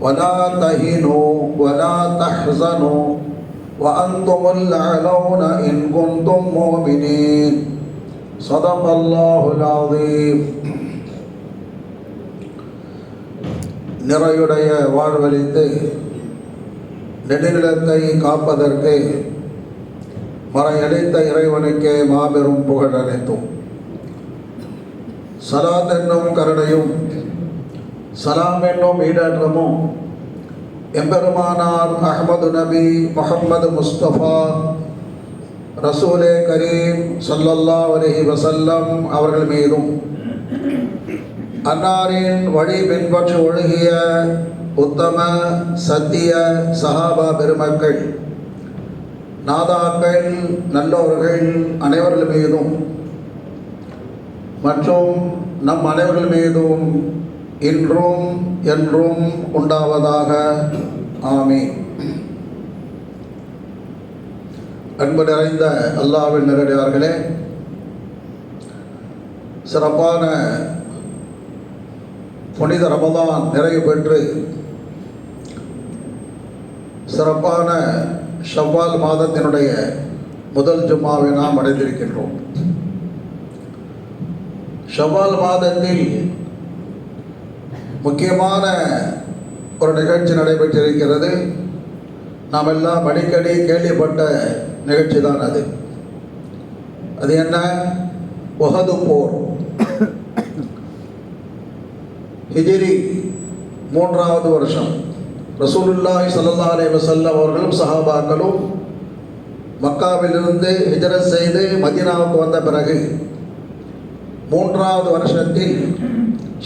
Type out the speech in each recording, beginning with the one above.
ولا تهنوا ولا تحزنوا وأنتم الأعلون إن كنتم مؤمنين صدق الله العظيم நிறையுடைய வாழ்வழித்து நெடுநிலத்தை காப்பதற்கு மறையடைத்த இறைவனுக்கே மாபெரும் புகழ் அனைத்தும் சலாத் என்னும் கருணையும் சலாம் என்னும் ஈடற்றமும் எம்பெருமானார் அஹமது நபி முஹம்மது முஸ்தபா ரசூலே கரீம் சல்லல்லா அலஹி வசல்லம் அவர்கள் மீதும். அன்னாரின் வழி பின்பற்றி ஒழுகிய உத்தம சத்திய சஹாபா பெருமக்கள் நாதாக்கள் நல்லோர்கள் அனைவர்கள் மீதும் மற்றும் நம் அனைவர்கள் மீதும் இன்றும் என்றும் உண்டாவதாக. ஆமே அன்பு நிறைந்த அல்லாவின் நேரடியார்களே சிறப்பான புனித ரமதான் நிறைவு பெற்று சிறப்பான ஷவ்வால் மாதத்தினுடைய முதல் ஜும்மாவை நாம் அடைந்திருக்கின்றோம். ஷவ்வால் மாதத்தில் முக்கியமான ஒரு நிகழ்ச்சி நடைபெற்றிருக்கிறது. நாம் எல்லாம் அடிக்கடி கேள்விப்பட்ட நிகழ்ச்சி தான் அது. அது என்ன? உகது போர். ஹிஜிரி மூன்றாவது வருஷம். ரசூலுல்லாஹி சல்லா அலி வசல்லம் அவர்களும் சஹாபாக்களும் மக்காவிலிருந்து ஹிஜரத் செய்து மதீனாவுக்கு வந்த பிறகு மூன்றாவது வருஷத்தில்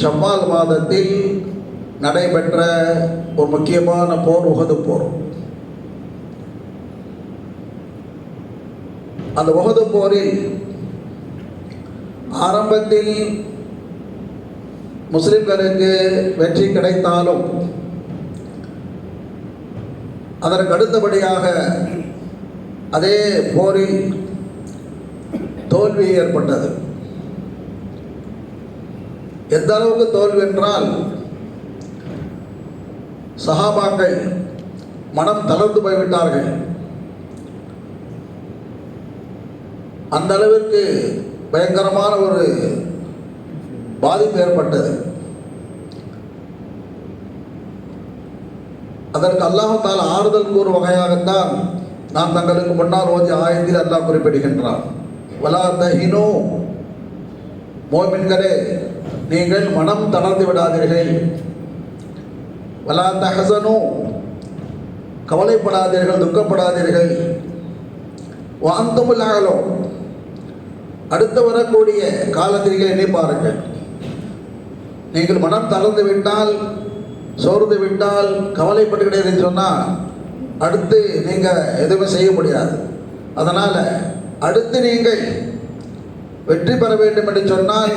ஷவ்வால் மாதத்தில் நடைபெற்ற ஒரு முக்கியமான போர் உகது போர். அந்த உகது போரில் ஆரம்பத்தில் முஸ்லிம்களுக்கு வெற்றி கிடைத்தாலும் அதற்கு அடுத்தபடியாக அதே போரில் தோல்வி ஏற்பட்டது. எந்த அளவுக்கு தோல்வி என்றால் சஹாபாக்கள் மனம் தளர்ந்து போய்விட்டார்கள். அந்த அளவிற்கு பயங்கரமான ஒரு பாதிப்பு ஏற்பட்டது. அதற்கு அல்லாஹால் ஆறுதல் கூறும் வகையாகத்தான் நான் தங்களுக்கு முன்னால் ஓதி ஆயத்தில் அல்லாஹ் குறிப்பிடுகின்றான். வலா தஹினோ மோமின்களே நீங்கள் மனம் தளர்ந்து விடாதீர்கள். வலாந்த ஹசனோ கவலைப்படாதீர்கள் துக்கப்படாதீர்கள். வாந்தமுல்லாகலோ அடுத்து வரக்கூடிய காலத்திற்கு எண்ணி பாருங்கள். நீங்கள் மனம் தளர்ந்து விட்டால் சோர்ந்து விட்டால் கவலைப்பட்டுக்கிட்டே சொன்னால் அடுத்து நீங்கள் எதுவுமே செய்ய முடியாது. அதனால் அடுத்து நீங்கள் வெற்றி பெற வேண்டும் என்று சொன்னால்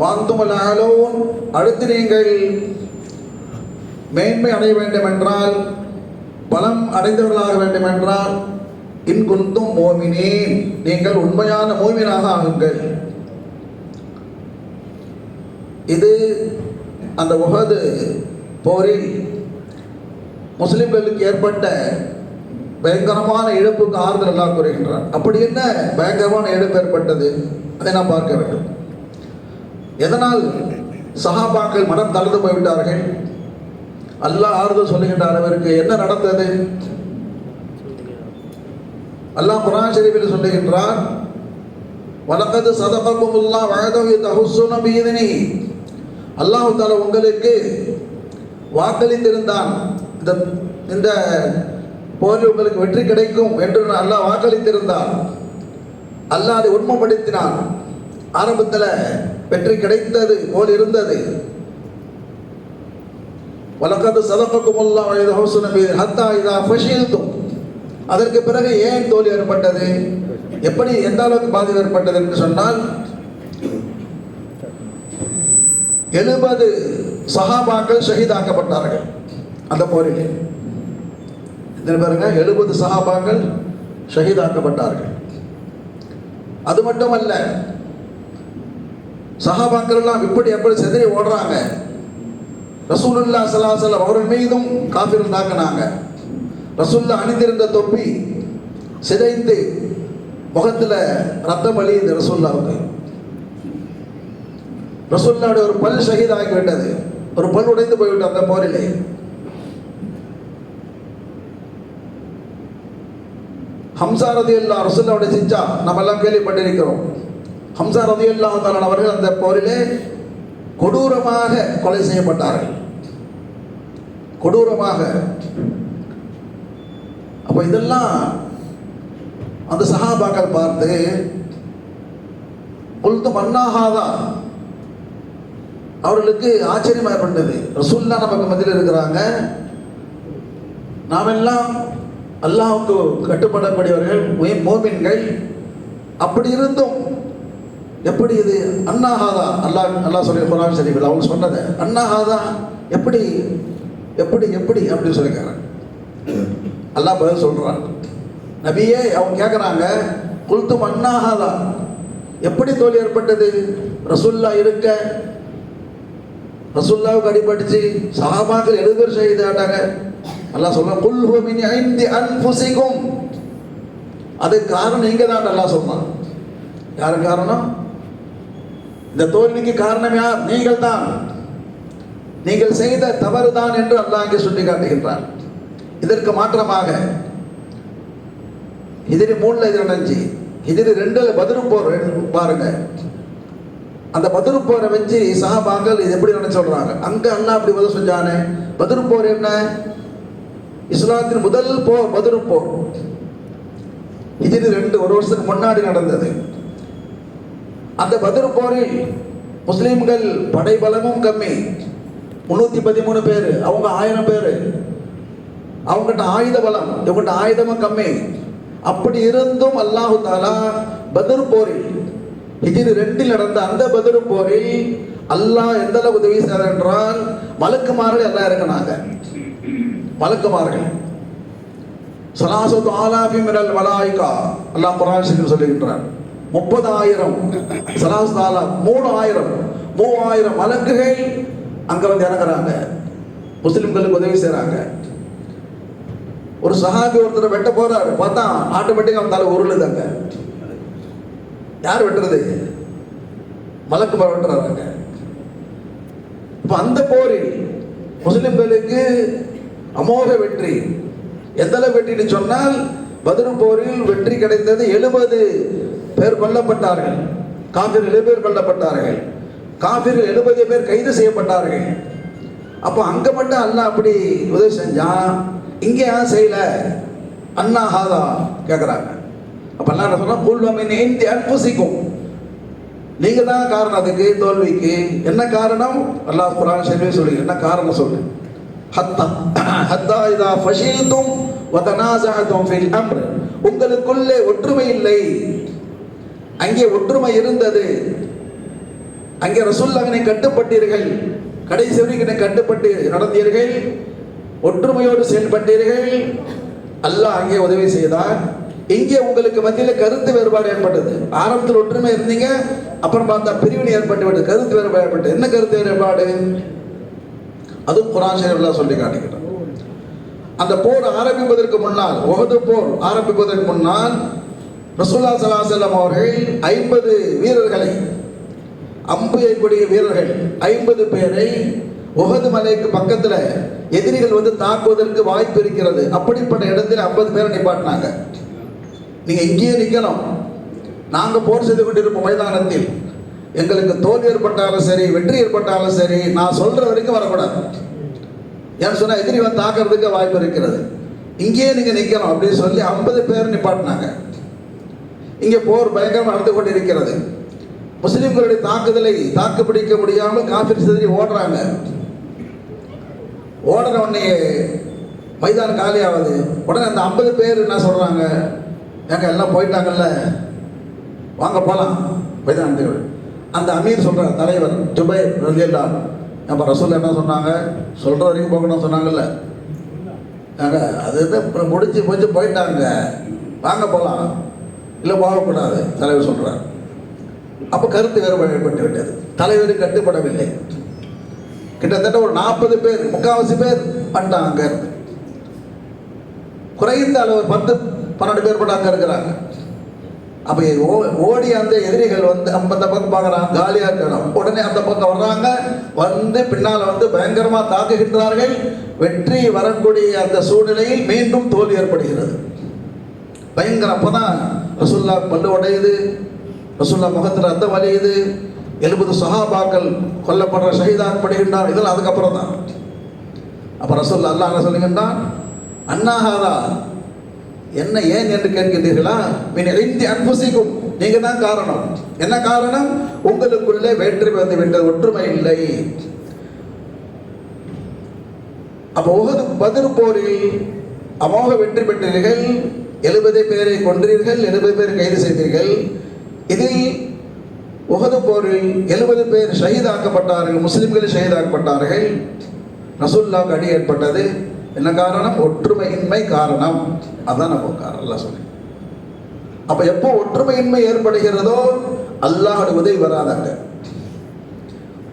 வாந்துமலாலோன் அடுத்து நீங்கள் மேன்மை அடைய வேண்டும் என்றால் பலம் அடைந்தவர்களாக வேண்டும் என்றால் இன்குந்தும் மோமினே நீங்கள் உண்மையான மோமினாக ஆகுங்கள். இது அந்த உகது போரில் முஸ்லிம்களுக்கு ஏற்பட்ட பயங்கரமான இழப்புக்கு ஆறுதல் எல்லாம் கூறுகின்றார் அப்படி என்ன பயங்கரமான இழப்பு ஏற்பட்டது? அதை நாம் பார்க்க வேண்டும். எதனால் சஹாபாக்கள் மனம் தளர்ந்து போய்விட்டார்கள்? அல்லாஹ் ஆறுதல் சொல்லுகின்றார் அவருக்கு என்ன நடந்தது? அல்லாஹ் குரான் ஷரீஃபில் சொல்லுகின்றான் வலக்கது சதகக்குமுல்லா வயதவி தகுசுன பீதினி அல்லாஹ் தால உங்களுக்கு வாக்களித்திருந்தான். இந்த இந்த போரில் உங்களுக்கு வெற்றி கிடைக்கும் என்று அல்லாஹ் வாக்களித்திருந்தான். அல்லாஹ் அதை உண்மைப்படுத்தினான். ஆரம்பத்தில் வெற்றி கிடைத்தது போல் இருந்தது. வலக்கது சதப்பக்கும் வயது அதற்கு பிறகு ஏன் தோல்வி ஏற்பட்டது? எப்படி எந்த அளவுக்கு பாதிப்பு ஏற்பட்டது என்று சொன்னால் எழுபது சஹாபாக்கள் ஷஹீதாக்கப்பட்டார்கள் அந்த போரிலே. இதில் பாருங்க எழுபது சஹாபாக்கள் ஷஹீதாக்கப்பட்டார்கள். அது மட்டுமல்ல சஹாபாக்கள் எல்லாம் இப்படி எப்படி செதறி ஓடுறாங்க. ரசூலுல்லா சலாசலம் அவர்கள் மீதும் காபிர்கள் தாக்கினாங்க ரசூல்லா அணிந்திருந்த தொப்பி சிதைந்து முகத்தில் ரத்தம் அழியுது ரசூல்லாவுக்கு ரசூல்லாவுடைய ஒரு பல் ஷஹீதாகி விட்டது ஒரு பல் உடைந்து போய்விட்டு அந்த போரிலே. ஹம்சாரதி எல்லாம் ரசூல்லாவுடைய சிஞ்சா நம்ம எல்லாம் கேள்விப்பட்டிருக்கிறோம். ஹம்சா ரதி அல்லா அவர்கள் அந்த போரிலே கொடூரமாக கொலை செய்யப்பட்டார்கள். கொடூரமாக. அப்போ இதெல்லாம் அந்த சஹாபாக்கள் பார்த்து கொழுத்து மண்ணாகாதான் அவர்களுக்கு ஆச்சரியமாக பண்ணது ரசூல்லா நமக்கு மத்தியில் இருக்கிறாங்க. நாமெல்லாம் அல்லாஹுக்கு கட்டுப்படக்கூடியவர்கள் மோமின்கள். அப்படி இருந்தும் எப்படி இது அண்ணாஹாதா அல்லாஹ் அல்லா சொல்லி குரான் சரிவில் அவங்க சொன்னதை அண்ணாஹாதா எப்படி எப்படி எப்படி அப்படின்னு சொல்லிக்கிறாங்க அல்லாஹ் பதில் சொல்கிறான் நபியே அவங்க கேட்குறாங்க குல்தும் அண்ணாஹாதா எப்படி தோல் ஏற்பட்டது? ரசுல்லா இருக்க. ரசுல்லாவுக்கு அடிபட்டுச்சு. சஹாபாக்கள் எழுபது பேர் ஷஹீதாட்டாங்க அல்லாஹ் சொல்றான் குல் ஹுவ மின் ஐந்தி அன்ஃபுசிக்கும் அதுக்கு காரணம் நீங்க தான் நல்லா சொன்னான் யாரு காரணம்? இந்த தோல்விக்கு காரணம் யார்? நீங்கள் தான் நீங்கள் செய்த தவறு தான் என்று அல்லாஹ் இங்கே சுட்டி காட்டுகின்றார் இதற்கு மாற்றமாக எதிரி மூணுல இது நடந்துச்சு எதிரி ரெண்டுல பதிரும் போர் பாருங்க. அந்த பதிரும் போரை வச்சு சஹாபாக்கள் இது எப்படி நினைச்சு சொல்றாங்க? அங்க அண்ணா அப்படி பதில் செஞ்சானே? பதிரும் போர் என்ன? இஸ்லாத்தின் முதல் போர் பதிரும் போர். எதிரி ரெண்டு ஒரு வருஷத்துக்கு முன்னாடி நடந்தது. அந்த பதிரு போரில் முஸ்லீம்கள் படைபலமும் கம்மி. முன்னூத்தி பதிமூணு பேர் அவங்க ஆயிரம் பேர். அவங்ககிட்ட ஆயுத பலம் இவங்ககிட்ட ஆயுதமும் கம்மி. அப்படி இருந்தும் அல்லாஹு தாலா பத்ர் போரில் ஹிஜ்ரி ரெண்டில் நடந்த அந்த பத்ர் போரில் அல்லாஹ் எந்த அளவு உதவி செய்தார் என்றால் மலக்குமார்கள் எல்லாம் இறங்கினாங்க. மலக்குமார்கள். சலாசத்து ஆலாபி மிரல் மலாய்கா. அல்லாஹ் குரான் சொல்லுகின்றார் முப்பதாயிரம். சலாஸ் மூணாயிரம். மூவாயிரம் மலக்குகள் அங்க வந்து இறங்குறாங்க. முஸ்லிம்களுக்கு உதவி செய்யறாங்க ஒரு சஹாபி ஒருத்தர் வெட்ட போறாரு. பார்த்தா ஆட்டோமேட்டிக்கா அவன் தலை உருளுதாங்க யார் வெட்டுறது? மலக்கு மரம் வெட்டுறாங்க இப்ப அந்த போரில் முஸ்லிம்களுக்கு அமோக வெற்றி. எந்த அளவு வெற்றின்னு சொன்னால் பதிரு போரில் வெற்றி கிடைத்தது எழுபது பேர் கொல்லப்பட்டார்கள். காபிர் எழுபது பேர் கொல்லப்பட்டார்கள். காபிர் எழுபது பேர் கைது செய்யப்பட்டார்கள். அப்போ அங்கே மட்டும் அண்ணா அப்படி உதவி செஞ்சான் இங்கே ஏன் செய்யலை? அண்ணா ஹாதா கேட்குறாங்க அப்போ எல்லாம் என்ன சொன்னா புல்வமின் இந்தி அன்புசிக்கும் நீங்கள் தான் காரணம் அதுக்கு தோல்விக்கு. என்ன காரணம்? அல்லாஹ் குரான் செல்வே சொல்லி என்ன காரணம் சொல்லு. ஹத்தா ஹத்தா இதா ஃபஷில்தும் வதனாசஅதும் ஃபில் அம்ர். உங்களுக்குள்ளே ஒற்றுமை இல்லை. அங்கே ஒற்றுமை இருந்தது. அங்கே ரசூல்லாவினை கட்டுப்பட்டீர்கள். கடைசி வரைக்கும் கட்டுப்பட்டு நடந்தீர்கள். ஒற்றுமையோடு செயல்பட்டீர்கள். அல்லாஹ் அங்கே உதவி செய்தார். இங்கே உங்களுக்கு மத்தியில் கருத்து வேறுபாடு ஏற்பட்டது. ஆரம்பத்தில் ஒற்றுமை இருந்தீங்க. அப்புறம் பார்த்தா பிரிவினை ஏற்பட்டு விட்டது. கருத்து வேறுபாடு ஏற்பட்டது. என்ன கருத்து வேறுபாடு? அதுவும் குரான் சொல்லி காட்டுகிறோம் அந்த போர் ஆரம்பிப்பதற்கு முன்னால் உஹது போர் ஆரம்பிப்பதற்கு முன்னால் ரசூல்லா ஸல்லல்லாஹு அவர்கள் ஐம்பது வீரர்களை அம்பு எய்யக்கூடிய வீரர்கள் ஐம்பது பேரை உகது மலைக்கு பக்கத்தில் எதிரிகள் வந்து தாக்குவதற்கு வாய்ப்பு இருக்கிறது. அப்படிப்பட்ட இடத்தில் ஐம்பது பேரை நிப்பாட்டினாங்க. நீங்கள் இங்கேயே நிற்கணும் நாங்கள் போர் செய்து கொண்டிருப்போம் மைதானத்தில். எங்களுக்கு தோல்வி ஏற்பட்டாலும் சரி வெற்றி ஏற்பட்டாலும் சரி நான் சொல்கிற வரைக்கும் வரக்கூடாது. ஏன்னு சொன்னால் எதிரி வந்து தாக்குறதுக்கு வாய்ப்பு இருக்கிறது. இங்கேயே நீங்கள் நிற்கணும் அப்படின்னு சொல்லி ஐம்பது பேர் நிப்பாட்டினாங்க. இங்கே போர் பயங்கரமாக நடந்து கொண்டிருக்கிறது. முஸ்லிம்களுடைய தாக்குதலை தாக்கு பிடிக்க முடியாமல் காபிர் சிதறி ஓடுறாங்க. ஓடுற உடனே மைதானம் காலி ஆகுது உடனே அந்த ஐம்பது பேர் என்ன சொல்கிறாங்க ஏங்க எல்லாம் போயிட்டாங்கல்ல? வாங்க போகலாம் மைதானத்துக்கு அந்த அமீர் சொல்கிறார் தலைவர் துபை ரலியல்லா நம்ம ரசூல் என்ன சொன்னாங்க? சொல்கிற வரைக்கும் போகணும்னு சொன்னாங்கல்ல. ஏங்க அது இது முடிச்சு முடிச்சு போயிட்டாங்க. வாங்க போகலாம் இல்லை போகக்கூடாது தலைவர் சொல்கிறார் அப்போ கருத்து வேறுபாடு ஏற்பட்டு விட்டது. தலைவர் கட்டுப்படவில்லை. கிட்டத்தட்ட ஒரு நாற்பது பேர் முக்காவாசி பேர் வந்துட்டாங்க அங்கே இருந்து குறைந்த அளவு பத்து பன்னெண்டு பேர் கூட அங்கே இருக்கிறாங்க. அப்போ ஓ- ஓடி அந்த எதிரிகள் வந்து அந்த பக்கம் பார்க்குறாங்க காலியாக இருக்கணும். உடனே அந்த பக்கம் வர்றாங்க. வந்து பின்னால் வந்து பயங்கரமாக தாக்குகின்றார்கள். வெற்றி வரக்கூடிய அந்த சூழ்நிலையில் மீண்டும் தோல்வி ஏற்படுகிறது. பயங்கரம். அப்பதான் ரசுல்லா பல்லு உடையுது ரசுல்லா முகத்தில் ரத்தம் வலியுது. எழுபது சஹாபாக்கள் கொல்லப்படுற ஷஹீதாக்கப்படுகின்றார் இதெல்லாம் அதுக்கப்புறம் தான். அப்போ ரசுல்லா அல்லாஹ் என்ன சொல்லுகின்றான்? அண்ணாஹாதா என்ன ஏன் என்று கேட்கின்றீர்களா? மீன் எழுந்தி அன்புசிக்கும். நீங்க தான் காரணம். என்ன காரணம்? உங்களுக்குள்ளே வேற்றுமை வந்து விட்டது. ஒற்றுமை இல்லை. அப்போ உகது பதிர் போரில் அமோக வெற்றி பெற்றீர்கள். எழுபது பேரை கொன்றீர்கள் எழுபது பேர் கைது செய்தீர்கள். இதில் உகது போரில் எழுபது பேர் ஷஹீதாக்கப்பட்டார்கள் முஸ்லிம்கள் ஷஹீதாக்கப்பட்டார்கள். ரசூல்லாவுக்கு அடி ஏற்பட்டது. என்ன காரணம்? ஒற்றுமையின்மை காரணம். அதான் நம்ம காரணம். அல்லாஹ் சொல்லி. அப்போ எப்போ ஒற்றுமையின்மை ஏற்படுகிறதோ அல்லாஹோட உதவி வராதாங்க.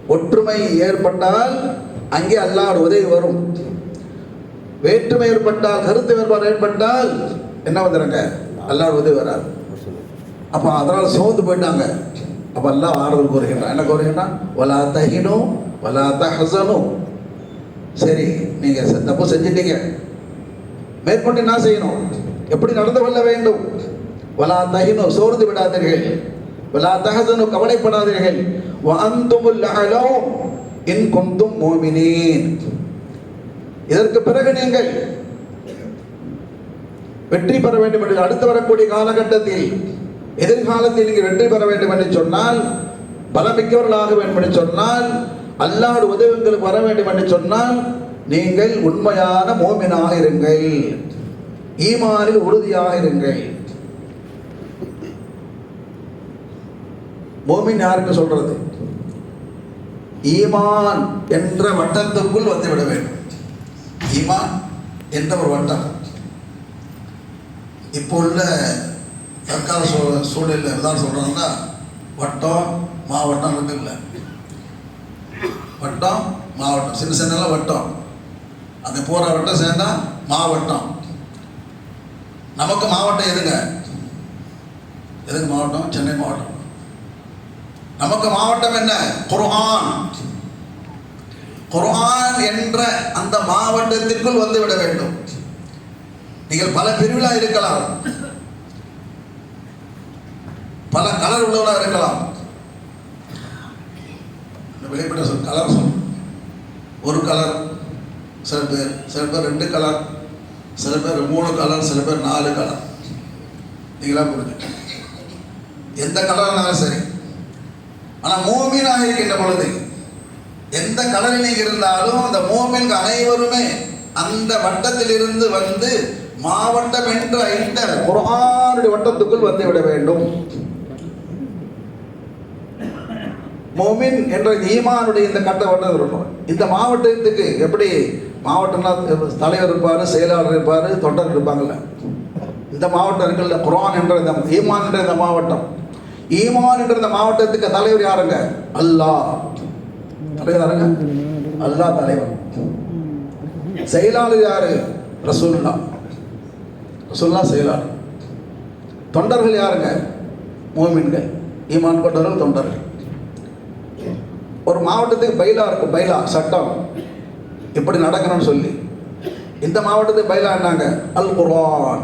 ஒற்றுமை ஏற்பட்டால் அங்கே அல்லாஹோட உதவி வரும். வேற்றுமை ஏற்பட்டால் கருத்து வேறுபாடு ஏற்பட்டால் என்ன வந்துடுங்க அல்லாஹ் உதவி வராது அப்போ அதனால் சோர்ந்து போயிட்டாங்க. அப்போ எல்லாம் ஆறுதல் கூறுகின்றான். என்ன கூறுகின்றான்? வலா தஹினோ வலா தஹசனோ. சரி நீங்கள் தப்பு செஞ்சிட்டீங்க. மேற்கொண்டு என்ன செய்யணும்? எப்படி நடந்து கொள்ள வேண்டும்? வலா தஹினோ சோர்ந்து விடாதீர்கள். வலா தஹசனு கவலைப்படாதீர்கள். வஅந்துமுல் அலோ இன் குந்தும் மோமினேன். இதற்கு பிறகு நீங்கள் வெற்றி பெற வேண்டும் என்று அடுத்து வரக்கூடிய காலகட்டத்தில் எதிர்காலத்தில் நீங்கள் வெற்றி பெற வேண்டும் என்று சொன்னால் பலமிக்கவர்களாக வேண்டும் என்று சொன்னால் அல்லாடு உதவி உங்களுக்கு வர வேண்டும் என்று சொன்னால் நீங்கள் உண்மையான மோமினாக இருங்கள். ஈமானில் உறுதியாக இருங்கள். மோமின் யாருக்கு சொல்றது? ஈமான் என்ற வட்டத்துக்குள் வந்துவிட வேண்டும். ஈமான் என்ற ஒரு வட்டம். இப்போ உள்ள தற்கால சூ சூழலில் எதாவது சொல்கிறாங்கன்னா வட்டம் மாவட்டம் இருக்குல்ல வட்டம் மாவட்டம். சின்ன சின்னலாம் வட்டம். அந்த போகிற வட்டம் சேர்ந்தா மாவட்டம். நமக்கு மாவட்டம் எதுங்க? எதுக்கு மாவட்டம்? சென்னை மாவட்டம். நமக்கு மாவட்டம் என்ன? குர்ஆன் குர்ஆன் என்ற அந்த மாவட்டத்திற்குள் வந்து விட வேண்டும். நீங்கள் பல பிரிவிழா இருக்கலாம். பல கலர் உள்ளவராக இருக்கலாம். இந்த வெளிப்பட சொல் கலர் சொல். ஒரு கலர் சில பேர் சில பேர் ரெண்டு கலர் சில பேர் மூணு கலர் சில பேர் நாலு கலர். நீங்களாம் புரிஞ்சு எந்த கலர்னாலும் சரி. ஆனால் மோமீனாக இருக்கின்ற பொழுது எந்த கலரில் இருந்தாலும் அந்த மோமின் அனைவருமே அந்த வட்டத்திலிருந்து வந்து மாவட்டம் என்ற இந்த குர்ஆனுடைய வட்டத்துக்குள் வந்து விட வேண்டும். மோமின் என்ற ஈமானுடைய இந்த கட்ட வட்டம் இருக்கணும் இந்த மாவட்டத்துக்கு எப்படி மாவட்டம்னா தலைவர் இருப்பார் செயலாளர் இருப்பார் தொண்டர் இருப்பாங்கல்ல. இந்த மாவட்டம் இருக்குல்ல குர்ஆன் என்ற இந்த ஈமான் என்ற இந்த மாவட்டம். ஈமான் என்ற இந்த மாவட்டத்துக்கு தலைவர் யாருங்க? அல்லாஹ். தலைவர் யாருங்க? அல்லாஹ் தலைவர். செயலாளர் யாரு? ரசூல்லா ரசூல்லா செயலாளர் தொண்டர்கள் யாருங்க? மோமின்கள். ஈமான் கொண்டவர்கள் தொண்டர்கள். ஒரு மாவட்டத்துக்கு பைலா இருக்கும். பைலா சட்டம். இப்படி நடக்கணும்னு சொல்லி. இந்த மாவட்டத்துக்கு பைலா என்னாங்க? அல் குரான்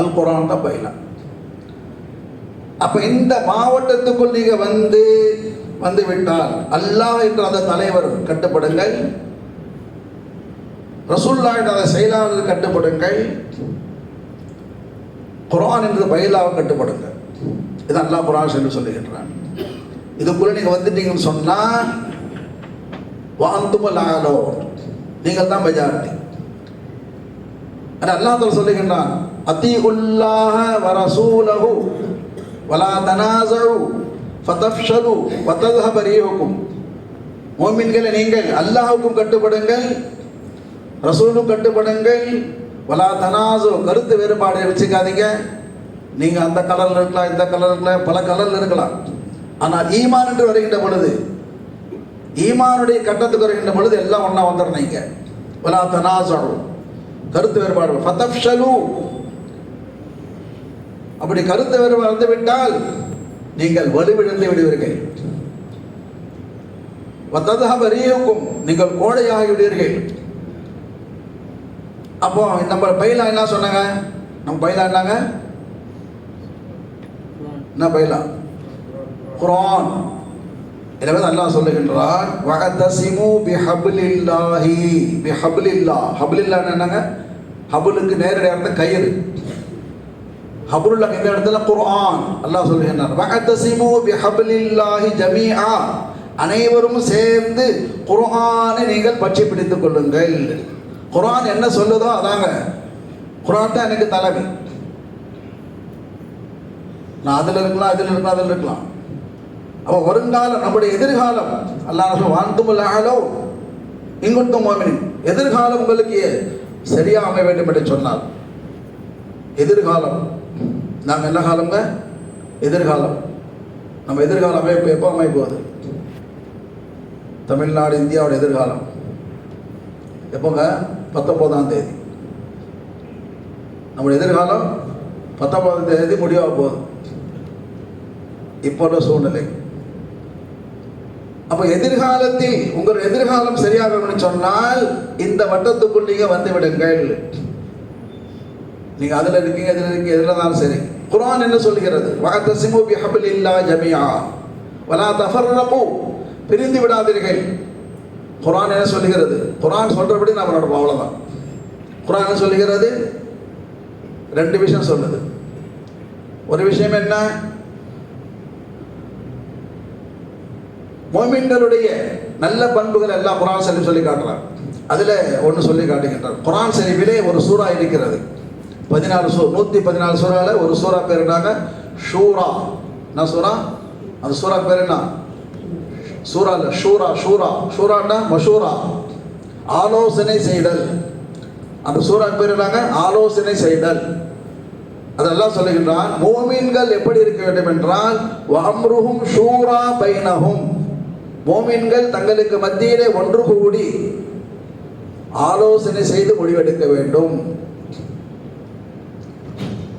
அல் குரான் தான் பைலா. அப்போ இந்த மாவட்டத்துக்குள் நீங்கள் வந்து வந்து விட்டால் அல்லாஹ் என்ற அந்த தலைவர் கட்டுப்படுங்கள். ரசூல்லாயின் அதை செயலாளர் கட்டுப்படுங்கள். குரான் என்று பயிலாக கட்டுப்படுங்க. இது அல்லா குரான் என்று சொல்லுகின்றான். இதுக்குள்ள நீங்கள் வந்துட்டீங்கன்னு சொன்னால் வாந்துமல் ஆகலோ நீங்கள் தான் மெஜாரிட்டி ஆனால் அல்லாஹ் சொல்லுகின்றான் அதி உல்லாஹ வரசூலஹு வலா தனாசரு ஃபதஃப்ஷலு வதஹபரீஹுக்கும் மோமின்களை நீங்கள் அல்லாஹுக்கும் கட்டுப்படுங்கள் ரசூலும் கட்டுப்படுங்கள் வலா தனாசு கருத்து வேறுபாடு வச்சுக்காதீங்க. நீங்க அந்த கலர்ல இருக்கலாம் இந்த கலர் இருக்கலாம் பல கலர்ல இருக்கலாம். ஆனால் ஈமான் என்று வருகின்ற பொழுது ஈமானுடைய கட்டத்துக்கு வருகின்ற பொழுது எல்லாம் ஒன்றா வந்துடுறீங்க வலா தனாஸு கருத்து வேறுபாடு. ஃபதஃஷலு அப்படி கருத்து வேறுபாடு வந்து விட்டால் நீங்கள் வலுவிழந்து விடுவீர்கள். வத்ததாக ரீஹுக்கும் நீங்கள் கோழையாகி விடுவீர்கள். அப்போ நம்ம பைலா என்ன சொன்னாங்க? நம்ம பைலா என்னங்க? என்ன பைலா? குர்ஆன். எனவே அல்லாஹ் சொல்லுகின்றார் வகதசிமு பிஹப்லில்லாஹி. பிஹபுலில்லா. ஹப்லில்லா என்னங்க? ஹபுலுக்கு நேரடி அர்த்தம் கயிறு. ஹபுருல்லா இந்த இடத்துல? குர்ஆன். அல்லாஹ் சொல்லுகின்றார் வகதசிமு பிஹப்லில்லாஹி ஜமீஆ. அனைவரும் சேர்ந்து குர்ஆனை நீங்கள் பற்றி பிடித்துக் கொள்ளுங்கள். குரான் என்ன சொல்லுதோ அதாங்க. குரான் தான் எனக்கு தலைமை. நான் அதில் இருக்கலாம் அதில் இருக்கலாம் அதில் இருக்கலாம். அப்போ வருங்காலம் நம்முடைய எதிர்காலம் அல்லாஹ் வாழ்ந்துமுள்ள ஆளோ இங்குட்டும் மோமினின் எதிர்காலம் உங்களுக்கு சரியாக அமைய வேண்டும் என்று சொன்னார் எதிர்காலம். நாம் என்ன காலங்க எதிர்காலம். நம்ம எதிர்காலம் அமைப்பு எப்போ அமைய போகுது? தமிழ்நாடு இந்தியாவோட எதிர்காலம். எப்போங்க? பத்தொன்பதாம் தேதி. நம்முடைய எதிர்காலம் பத்தொன்பதாம் தேதி முடிவாக போகுது. இப்போ உள்ள சூழ்நிலை. அப்போ எதிர்காலத்தில் உங்கள் எதிர்காலம் சரியாக வேணும்னு சொன்னால் இந்த வட்டத்துக்குள் நீங்கள் வந்து விடுங்கள். நீங்க அதுல இருக்கீங்க இதுல இருக்கீங்க எதில் தான் சரி. குரான் என்ன சொல்கிறது? ஹபல் இல்லா ஜமியா வலா தஃபர்ரகு பிரிந்து விடாதீர்கள். குரான் என்ன சொல்லுகிறது? குரான் சொல்கிறபடி நாம நடப்போம் அவ்வளோதான் குரான் என்ன சொல்லுகிறது? ரெண்டு விஷயம் சொல்லுது. ஒரு விஷயம் என்ன? மோமின்களுடைய நல்ல பண்புகள் எல்லாம் குரான் ஷரீஃப் சொல்லி காட்டுறார். அதில் ஒன்று சொல்லி காட்டுகின்றார். குரான் ஷரீஃபிலே ஒரு சூறா இருக்கிறது. பதினாலு சூ நூற்றி பதினாலு சூறாவில் ஒரு சூறா பேர் என்னங்க? ஷூரா. என்ன சூறா? அந்த சூறா பேர் என்ன? சூறா ஷூரா ஷூரா. ஷூரான்னா மஷூரா. ஆலோசனை செய்தல். அந்த சூறா பேர் என்னங்க? ஆலோசனை செய்தல். அதெல்லாம் சொல்லுகின்றான் மோமீன்கள் எப்படி இருக்க வேண்டும் என்றால் வம்ருஹும் ஷூரா பைனஹும். மோமீன்கள் தங்களுக்கு மத்தியிலே ஒன்று கூடி ஆலோசனை செய்து முடிவெடுக்க வேண்டும்.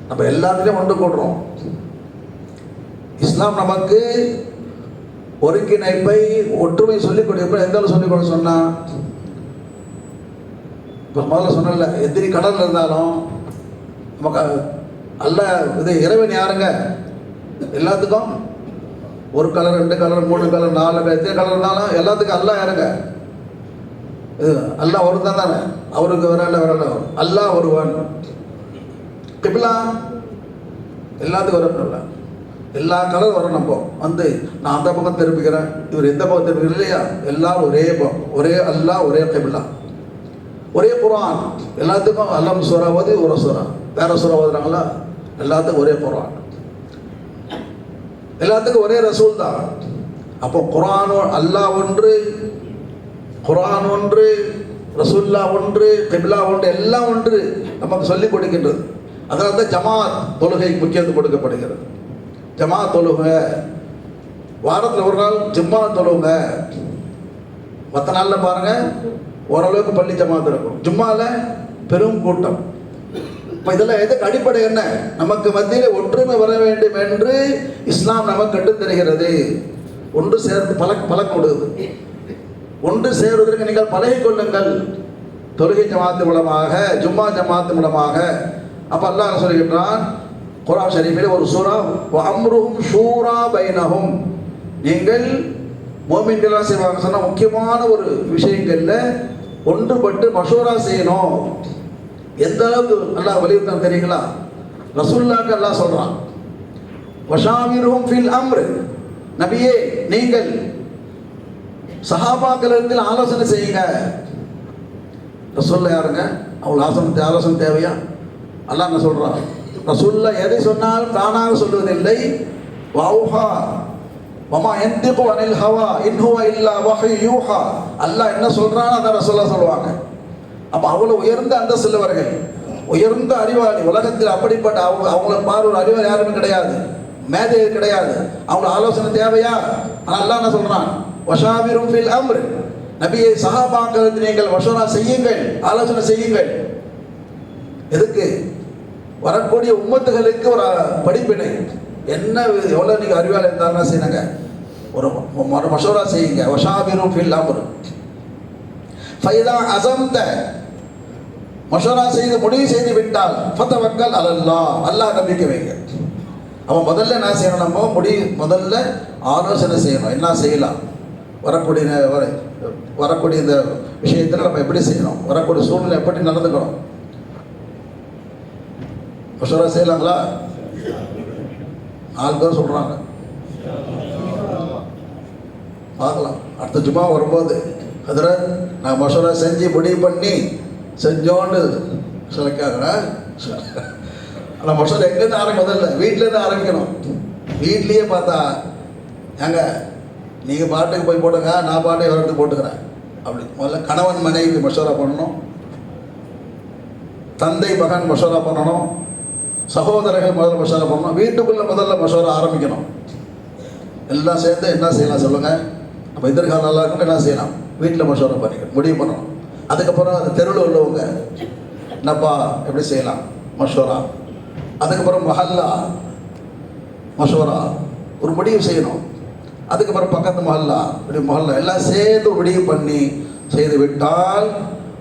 நம்ம எல்லாத்துலேயும் ஒன்று கூடுறோம். இஸ்லாம் நமக்கு ஒருங்கிணைப்பை ஒற்றுமை சொல்லிக் எப்படி எந்த அளவு சொல்லிக் கொடுக்க சொன்னால் இப்போ முதல்ல சொன்னல எதிரி கடல் இருந்தாலும் நமக்கு அல்ல இது இறைவன் யாருங்க? எல்லாத்துக்கும் ஒரு கலர் ரெண்டு கலர் மூணு கலர் நாலு கலர் எத்தனை கலர் இருந்தாலும் எல்லாத்துக்கும் அல்லா யாருங்க? இது அல்லாஹ் ஒருத்தன் தானே அவருக்கு வரல வரல அல்லாஹ் ஒருவன். எப்படிலாம்? எல்லாத்துக்கும் வரணும்ல எல்லா கலர் வரும் நம்ம. வந்து நான் அந்த பக்கம் திருப்பிக்கிறேன் இவர் எந்த பக்கம் திருப்பிக்கிறேன் இல்லையா? எல்லாரும் ஒரே ஒரே அல்லாஹ் ஒரே கிபிலா. ஒரே குரான் எல்லாத்துக்கும் அல்லம் சுறாவது ஒரு சுறா வேற சுறா ஓதுறாங்களா எல்லாத்துக்கும் ஒரே குரான் எல்லாத்துக்கும் ஒரே ரசூல் தான். அப்போ குரான் அல்லாஹ் ஒன்று குரான் ஒன்று ரசூல்லா ஒன்று கபிலா ஒன்று எல்லாம் ஒன்று நமக்கு சொல்லிக் கொடுக்கின்றது. அதனால தான் ஜமாத் தொழுகை முக்கியத்துவம் கொடுக்கப்படுகிறது. ஜமா தொழுக வாரத்தில் ஒரு நாள் ஜும்மா தொழுவுங்க. மற்ற நாளில் பாருங்க ஓரளவுக்கு பள்ளி ஜமாத் இருக்கும் ஜும்மாவில் பெரும் கூட்டம். இப்போ இதெல்லாம் எதுக்கு அடிப்படை என்ன? நமக்கு மத்தியில் ஒற்றுமை வர வேண்டும் என்று இஸ்லாம் நமக்கு கற்றுத் தருகிறது. ஒன்று சேர்ந்து பல பழக்கம் கொடுக்குது. ஒன்று சேருவதற்கு நீங்கள் பழகி கொள்ளுங்கள். தொழுகை ஜமாத்து மூலமாக ஜும்மா ஜமாத்து மூலமாக. அப்போ அல்லாஹ் சொல்கின்றான்? குரான் ஷரீஃபில் ஒரு சூரா அம்ருஹும் ஷூரா பைனஹும். நீங்கள் மோமின்களா செய்வாங்க சொன்னால் முக்கியமான ஒரு விஷயங்களில் ஒன்றுபட்டு மஷூரா செய்யணும். எந்த அளவுக்கு நல்லா வலியுறுத்தான் தெரியுங்களா? ரசூல்லாக்கு அல்லாஹ் சொல்கிறான் வஷாமிருஹும் ஃபில் அம்ரு. நபியே நீங்கள் சஹாபாக்களிடத்தில் ஆலோசனை செய்யுங்க. ரசூல்ல யாருங்க? அவங்களுக்கு ஆசனம் ஆலோசனை தேவையா? அல்லாஹ் என்ன சொல்கிறான் ரசூல்லா எதை சொன்னாலும் தானாக சொல்வதில்லை வௌஹா வமா எந்திகு அனில் ஹவா இன்ஹுவா இல்லா வஹை யூஹா. அல்லாஹ் என்ன சொல்றானோ அதை ரசூல்லா சொல்லுவாங்க. அப்போ அவ்வளோ உயர்ந்த அந்த உள்ளவர்கள் உயர்ந்த அறிவாளி. உலகத்தில் அப்படிப்பட்ட அவங்க அவங்கள பாரு ஒரு அறிவாளி யாருமே கிடையாது. மேதை கிடையாது. அவங்க ஆலோசனை தேவையா? ஆனால் அல்லாஹ் என்ன சொல்கிறான் வஷாபிரும் ஃபில் அம்ரு. நபியை சஹாபாக்களுக்கு நீங்கள் வஷரா செய்யுங்கள் ஆலோசனை செய்யுங்கள். எதுக்கு? வரக்கூடிய உம்மத்துகளுக்கு ஒரு படிப்பினை. என்ன எவ்வளோ நீங்கள் அறிவாளி இருந்தாலும் செய்யுங்க ஒரு ம- மசோரா செய்யுங்க. வஷாபிரும் ஃபில் அம்ர். ஃபைதா அசம்த மசோரா செய்து முடிவு செய்து விட்டால் ஃபத்தவக்கல் அலல்லா. அல்லாஹ் நம்பிக்கை வைங்க. அவன் முதல்ல என்ன செய்யணும் நம்ம? முடிவு முதல்ல ஆலோசனை செய்யணும். என்ன செய்யலாம்? வரக்கூடிய வர- வரக்கூடிய இந்த விஷயத்தில் நம்ம எப்படி செய்யணும்? வரக்கூடிய சூழ்நிலை எப்படி நடந்துக்கணும்? மசோரா செய்யலாங்களா? நாலு பேர் சொல்கிறாங்க பார்க்கலாம். அடுத்த ஜுமா வரும்போது அதில் நான் மசோரா செஞ்சு முடிவு பண்ணி செஞ்சோன்னு சொல்லிக்காங்க ஆனால் மசோரா எங்கேருந்து ஆரம்பி வீட்டிலேருந்து ஆரம்பிக்கணும். வீட்லேயே பார்த்தா ஏங்க நீங்கள் பாட்டுக்கு போய் போட்டுங்க நான் பாட்டை வரத்துக்கு போட்டுக்கிறேன். அப்படி. முதல்ல கணவன் மனைவி மசோரா பண்ணணும். தந்தை மகன் மசோரா பண்ணணும். சகோதரர்கள் முதல்ல மசோரா பண்ணணும் வீட்டுக்குள்ளே முதல்ல மசோரா ஆரம்பிக்கணும். எல்லாம் சேர்ந்து என்ன செய்யலாம் சொல்லுங்கள் அப்போ எதிர்காலம் நல்லா இருக்கணும் என்ன செய்யலாம்? வீட்டில் மசோரா பண்ணிக்கணும். முடிவு பண்ணணும். அதுக்கப்புறம் அந்த தெருவில் உள்ளவங்க என்னப்பா எப்படி செய்யலாம்? மஷோரா அதுக்கப்புறம் மஹல்லா மஷோரா ஒரு முடிவு செய்யணும். அதுக்கப்புறம் பக்கத்து மஹல்லா இப்படி மஹல்லா. எல்லாம் சேர்ந்து ஒரு முடிவு பண்ணி செய்து விட்டால்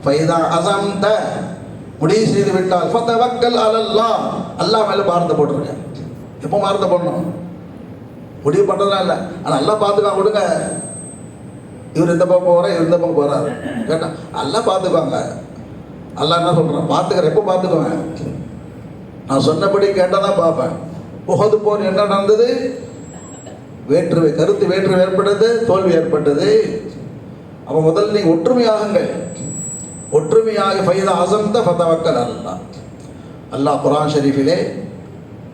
ஃபைதா அசம்த முடிவு செய்து விட்டால் ஃபத்தவக்கல் அலல்லாம் அல்லாஹ் மேலே பாரத்தை போட்டுருங்க. எப்போ பாரத்தை போடணும்? முடிவு பண்ணுறதுலாம் இல்லை. ஆனால் நல்லா பார்த்துக்காங்க விடுங்க. இவர் இந்த பக்கம் போகிறார் இவர் இந்த பக்கம் போகிறாரு கேட்டால் எல்லாம் பார்த்துக்குவாங்க எல்லாம் என்ன சொல்கிறான் பார்த்துக்கிறேன் எப்போ பார்த்துக்குவேன் நான் சொன்னபடி கேட்டால் தான் பார்ப்பேன். புகது போர் என்ன நடந்தது? வேற்றுமை கருத்து வேற்றுமை ஏற்பட்டது தோல்வி ஏற்பட்டது. அப்போ முதல்ல நீங்கள் ஒற்றுமையாகுங்கள். ஒற்றுமையாக ஃபைதா அசந்த ஃபதவக்கல் அல்லா. அல்லாஹ் குரான் ஷெரீஃபிலே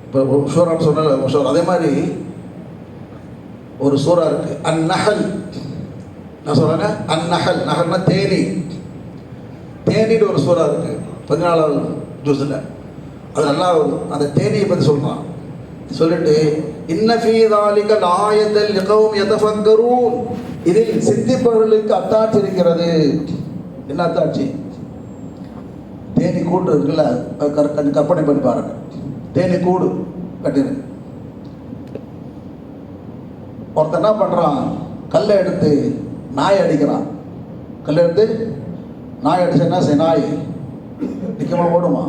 இப்போ சூரான் சொன்ன அதே மாதிரி ஒரு சூறா இருக்கு. அந்நகல் நான் சொல்றேங்க அந்நகல் நகல்னா தேனி. தேனின்னு ஒரு சூறா இருக்கு. பதினாலாவது ஜூஸில். அது நல்லா அந்த தேனியை பற்றி சொல்கிறான் சொல்லிட்டு இன்னஃபீதாலிக ஆயத்தல் மிகவும் யதஃபக்கரூன். இதில் சித்திப்பவர்களுக்கு அத்தாட்சி இருக்கிறது என்னத்தாச்சு? தேனி கூடு இருக்குல்ல கொஞ்சம் கற்பனை பண்ணி பாருங்க. தேனி கூடு கட்டிடு ஒருத்தன் என்ன பண்ணுறான் கல்லை எடுத்து நாய் அடிக்கிறான். கல்லை எடுத்து நாய் அடிச்சு என்ன செய்ய நாய் நிற்கமா ஓடுமா?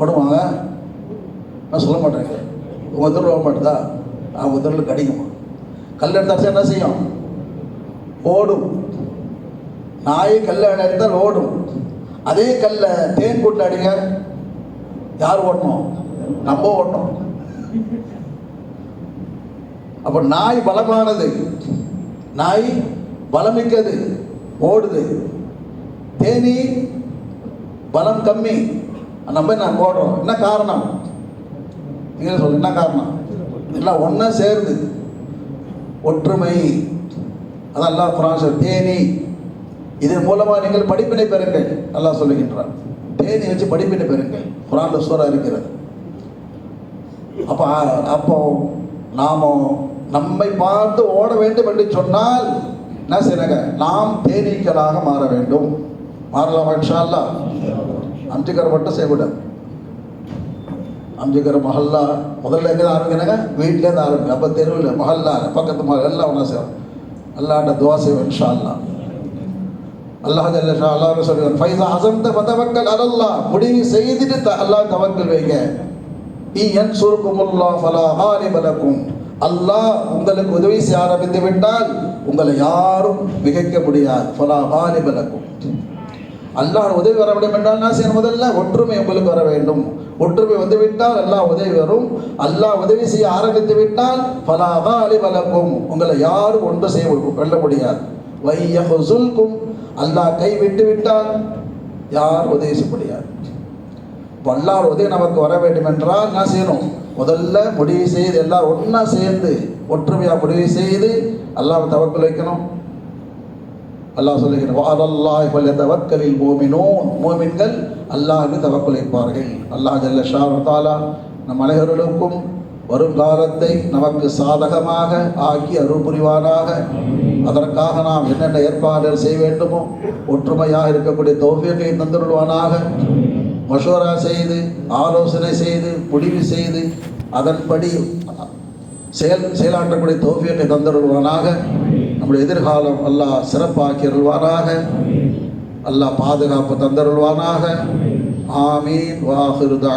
ஓடுவாங்க நான் சொல்ல மாட்டேங்க உங்கள் தெருவில் ஓட மாட்டேதா? அவங்க தெருவில் கடிக்குமா கல் எடுத்தாச்சு என்ன செய்யும்? ஓடும். நாய் கல்லை அடைந்தால் ஓடும். அதே கல்லை தேன் கூட்டில் அடிங்க. யார் ஓடணும் நம்ம ஓடணும் அப்போ நாய் பலமானது நாய் பலமிக்கது ஓடுது. தேனி பலம் கம்மி. நம்ம நான் ஓடுறோம்? என்ன காரணம்? நீங்களே சொல்லுங்க என்ன காரணம்? எல்லாம் ஒன்றா சேருது. ஒற்றுமை. அதெல்லாம் குரான் சொல் தேனி இதன் மூலமாக நீங்கள் படிப்பினை பெறுங்கள். நல்லா சொல்லுகின்றார் தேதி வச்சு படிப்பினை பெறுங்கள். குரான்ல சூறா இருக்கிறது. அப்போ அப்போ நாம நம்மை பார்த்து ஓட வேண்டும் என்று சொன்னால் என்ன செய்யறாங்க? நாம் தேனீக்களாக மாற வேண்டும். மாறலாம் இன்ஷா அல்லாஹ் அஞ்சுக்கரை மட்டும் செய்யக்கூடாது. அஞ்சுக்கரை மஹல்லா. முதல்ல எங்கே ஆரம்பிக்கிறாங்க வீட்டிலேருந்து ஆரம்பிக்கும் அப்போ தெருவில் மஹல்லா பக்கத்து மகள் எல்லாம் ஒன்றா செய்வோம் அல்லாண்ட துவா செய்வோம் இன்ஷா அல்லாஹ் அல்லாஹ் அல்லாஹ் சொல்கிறான் ஃபைஸா அசம்த ஃபதவக்கல் முடிவு செய்துட்டு த அல்லாஹ் தவக்கல் வைங்க. இ என் சுருக்குமுல்லா ஃபலா ஹாலிப லக்கும். அல்லாஹ் உங்களுக்கு உதவி செய்ய ஆரம்பித்து விட்டால் உங்களை யாரும் மிகைக்க முடியாது. ஃபலா ஹாலிப அல்லாஹ் உதவி வர வேண்டும் என்றால் நான் செய்ய முதல்ல? ஒற்றுமை உங்களுக்கு வர வேண்டும். ஒற்றுமை வந்து விட்டால் அல்லாஹ் உதவி வரும். அல்லாஹ் உதவி செய்ய ஆரம்பித்து விட்டால் பல அகாலி உங்களை யாரும் ஒன்று செய்ய வெல்ல முடியாது. வையஹுசுல்கும். அல்லாஹ் கைவிட்டு விட்டால் யார் உதவி செய்ய முடியாது இப்போ உதவி நமக்கு வர வேண்டும் என்றால் என்ன செய்யணும்? முதல்ல முடிவு செய்து எல்லாரும் ஒன்றா சேர்ந்து ஒற்றுமையாக முடிவு செய்து அல்லாஹ் தவக்கல் வைக்கணும். அல்லாஹ் சொல்லுகிறேன் வாலல்லாஹ் வல்ல தவக்கலில் மூமினோ மூமின்கள் அல்லாஹ் தவக்கல் வைப்பார்கள். அல்லாஹ் ஜல்ல ஷா தாலா நம் அனைவர்களுக்கும் வருங்காலத்தை நமக்கு சாதகமாக ஆக்கி அருள்புரிவானாக. அதற்காக நாம் என்னென்ன ஏற்பாடுகள் செய்ய வேண்டுமோ ஒற்றுமையாக இருக்கக்கூடிய தௌஃபியத்தை தந்துவிடுவானாக மசோரா செய்து ஆலோசனை செய்து முடிவு செய்து அதன்படி செயல் செயலாற்றக்கூடிய தௌஃபியத்தை தந்துவிடுவானாக நம்முடைய எதிர்காலம் அல்லாஹ் சிறப்பாக்கி அருள்வானாக. அல்லாஹ் பாதுகாப்பு தந்தருள்வானாக. ஆமீன். வாஹிருதா